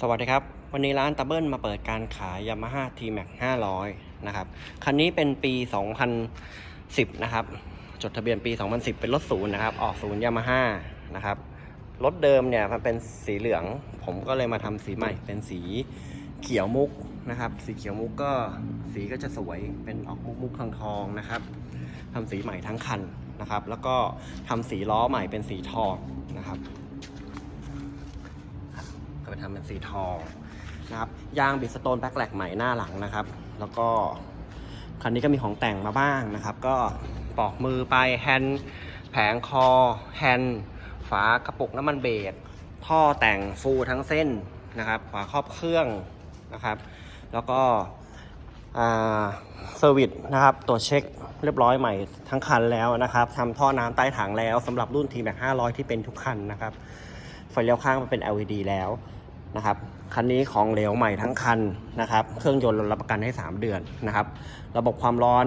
สวัสดีครับ วันนี้ร้านตะเบิลมาเปิดการขาย Yamaha T-Max 500 นะครับ คันนี้เป็นปี 2010 นะครับ จดทะเบียนปี 2010 เป็นรถศูนย์นะครับ ออกศูนย์ Yamaha นะครับ รถเดิมเนี่ยมันเป็นสีเหลือง ผมก็เลยมาทำสีใหม่ เป็นสีเขียวมุกนะครับ สีเขียวมุกก็สีก็จะสวย เป็นออกมุกมุกทองทองนะครับทำสีใหม่ทั้งคันนะครับ แล้วก็ทำสีล้อใหม่เป็นสีทองนะครับ ก็ไปทำเป็นสีทองนะครับยางบิสโตนแบ็คแลกใหม่หน้าหลังนะครับ แล้วก็คันนี้ก็มีของแต่งมาบ้างนะครับ ก็ปอกมือไปแฮนด์แผงคอแฮนด์ฝากระปุกน้ำมันเบรกท่อแต่งฟูทั้งเส้นนะครับ ฝาครอบเครื่องนะครับ แล้วก็เซอร์วิสนะครับตรวจเช็คเรียบร้อยใหม่ทั้งคันแล้วนะครับทำท่อน้ำใต้ถังแล้วสำหรับรุ่น T-Max 500 ที่เป็นทุกคันนะครับไฟเลี้ยวข้างมันเป็น LED แล้ว นะครับคันนี้ของเหลวใหม่ทั้งคันนะครับ เครื่องยนต์เรารับประกันให้ 3 เดือนนะครับ ระบบความร้อน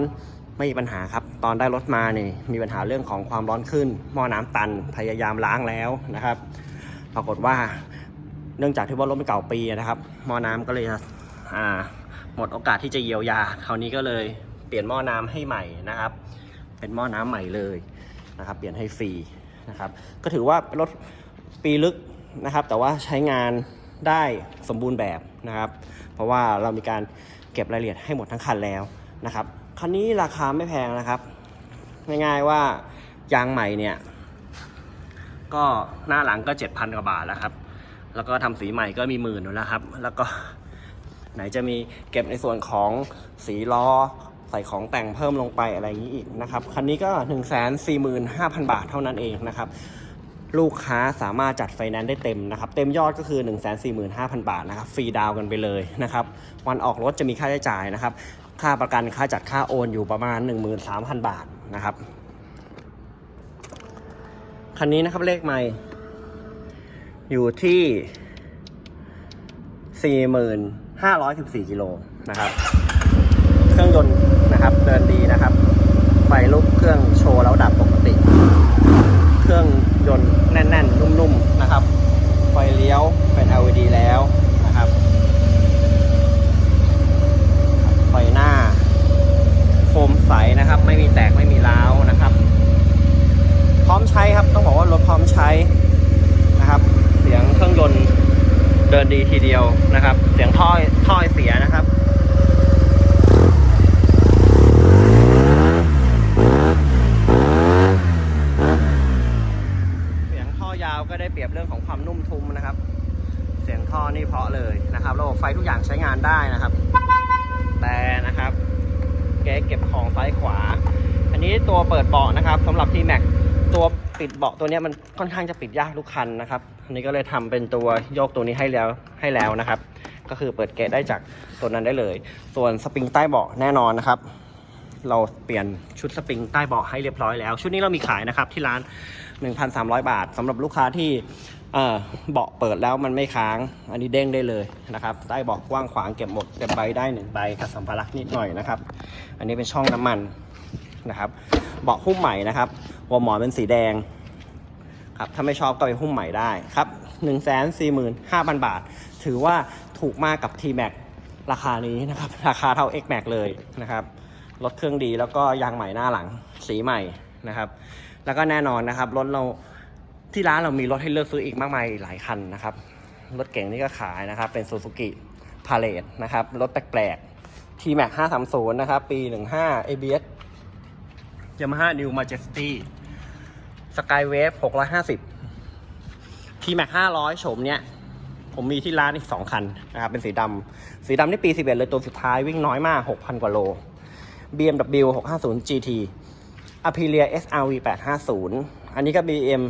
ไม่มีปัญหาครับ ตอนได้รถมานี่มีปัญหาเรื่องของความร้อนขึ้น หม้อน้ำตันพยายามล้างแล้วนะครับ ปรากฏว่าเนื่องจากที่ว่ารถมันเก่าปีนะครับ หม้อน้ำก็เลยหมดโอกาสที่จะเยียวยา คราวนี้ก็เลยเปลี่ยนหม้อน้ำให้ใหม่นะครับ เป็นหม้อน้ำใหม่เลยนะครับ เปลี่ยนให้ฟรีนะครับ ก็ถือว่าเป็นรถปีลึกนะครับ แต่ว่าใช้งาน ได้สมบูรณ์แบบนะครับ เพราะว่าเรามีการเก็บรายละเอียดให้หมดทั้งคันแล้วนะครับ คันนี้ราคาไม่แพงนะครับ ง่ายๆว่ายางใหม่เนี่ย ก็หน้าหลังก็ 7,000 กว่าบาทแล้วครับ แล้วก็ทำสีใหม่ก็มีหมื่นอยู่แล้วครับ แล้วก็ไหนจะมีเก็บในส่วนของสีล้อใส่ของแต่งเพิ่มลงไปอะไรอย่างนี้อีกนะครับ คันนี้ก็ 1 4 5 0 0 0 บาทเท่านั้นเองนะครับ ลูกค้าสามารถจัดไฟแนนซ์ได้เต็มนะครับเต็มยอดก็คือ 1 4 5 0 0 0 บาทนะครับฟรีดาวน์กันไปเลยนะครับวันออกรถจะมีค่าใช้จ่ายนะครับค่าประกันค่าจัดค่าโอนอยู่ประมาณ 13,000 บาทนะครับคันนี้นะครับเลขไม่ อยู่ที่ 4,514กิโลนะครับเครื่องยนต์นะครับเดินดีนะครับ ไฟลุกเครื่องโชว์แล้วดับปกติ เครื่องยนต์แน่น ๆ นุ่ม ๆ นะครับ ไฟเลี้ยวเป็น LED แล้วนะครับ ไฟหน้า โฟมใสนะครับ ไม่มีแตกไม่มีร้าวนะครับ พร้อมใช้ครับ ต้องบอกว่ารถพร้อมใช้นะครับ เสียงเครื่องยนต์เดีทีเดียวนะครับ เสียงท่อท่อเสียนะครับเสียงท่อยาวก็ได้เปรียบเรื่องของความนุ่มทุมนะครับ เสียงท่อนี่เพราะเลยนะครับ ระบบไฟทุกอย่างใช้งานได้นะครับ แต่นะครับเก๊เก็บของซ้ายขวา อันนี้ตัวเปิดเบาะนะครับสำหรับ T-Max ตัวปิดเบาะตัวนี้มันค่อนข้างจะปิดยากทุกคันนะครับ อันนี้ก็เลยทำเป็นตัวโยกตัวนี้ให้แล้วให้แล้วนะครับ ก็คือเปิดเกตได้จากตัวนั้นได้เลย ส่วนสปริงใต้เบาะแน่นอนนะครับ เราเปลี่ยนชุดสปริงใต้เบาะให้เรียบร้อยแล้ว ชุดนี้เรามีขายนะครับที่ร้าน 1,300 บาทสำหรับลูกค้าที่เบาะเปิดแล้วมันไม่ค้าง อันนี้เด้งได้เลยนะครับ ใต้เบาะกว้างขวางเก็บหมดเก็บใบได้หนึ่งใบกับสัมภาระนิดหน่อยนะครับ อันนี้เป็นช่องน้ำมันนะครับ เบาะหุ้มใหม่นะครับหัวหมอนเป็นสีแดง ครับถ้าไม่ชอบก็ไปหุ้มใหม่ได้ครับ1 4 5 0 0 0 บาท ถือว่าถูกมากกับ T-Max ราคานี้นะครับ ราคาเท่า X-Max เลยนะครับรถเครื่องดีแล้วก็ยางใหม่หน้าหลังสีใหม่นะครับ แล้วก็แน่นอนนะครับรถเราที่ร้านเรามีรถให้เลือกซื้ออีกมากมายหลายคันนะครับ รถเก่งนี่ก็ขายนะครับ เป็น Suzuki p a l e t นะครับ รถแปลกๆ T-Max 530 นะครับ ปี 15 ABS Yamaha New Majesty Skywave 650 T-Max 500โฉมเนี้ย ผมมีที่ร้านอีก2คันนะครับเป็นสีดำสีดำนี่ปี11เอ็ดเลยตัวสุดท้ายวิ่งน้อยมาก6,000กว่าโล BMW 650 GT Aprilia SRV 850 อันนี้ก็ BM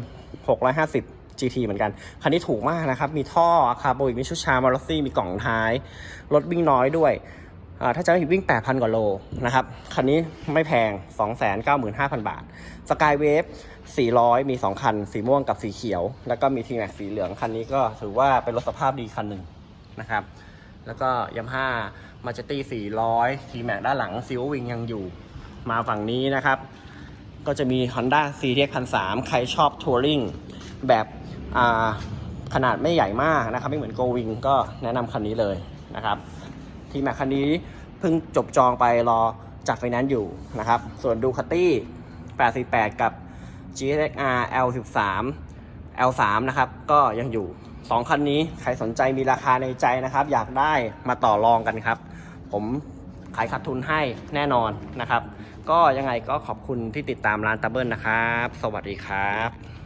650 GT เหมือนกัน คันนี้ถูกมากนะครับ มีท่อคาร์บอนมีชุดชามารอซี่ มีกล่องท้าย รถวิ่งน้อยด้วย ถ้าจะไม่ผิดวิ่ง 8,000 กว่าโลนะครับ คันนี้ไม่แพง 295,000 บาท Skywave 400 มี 2 คัน สีม่วงกับสีเขียว แล้วก็มี T-Max สีเหลือง คันนี้ก็ถือว่าเป็นรถสภาพดีคันหนึ่งนะครับ แล้วก็ย a มห้ามาจตี้400 T-Max ด้านหลังซิลวิงยังอยู่ มาฝั่งนี้นะครับ ก็จะมี Honda CTX 1003ใครชอบทัวริงแบบขนาดไม่ใหญ่มากนะครับ ไม่เหมือนโกวิงก็แนะนำคันนี้เลยนะครับ ทีแม็กคันนี้เพิ่งจบจองไปรอจัดไฟแนนซ์อยู่นะครับ ส่วนดูคาตี้88กับ GSXR L13 L3 นะครับ ก็ยังอยู่ 2 คันนี้ใครสนใจมีราคาในใจนะครับ อยากได้มาต่อรองกันครับ ผมขายขาดทุนให้แน่นอนนะครับ ก็ยังไงก็ขอบคุณที่ติดตามร้านตาเบิลนะครับ สวัสดีครับ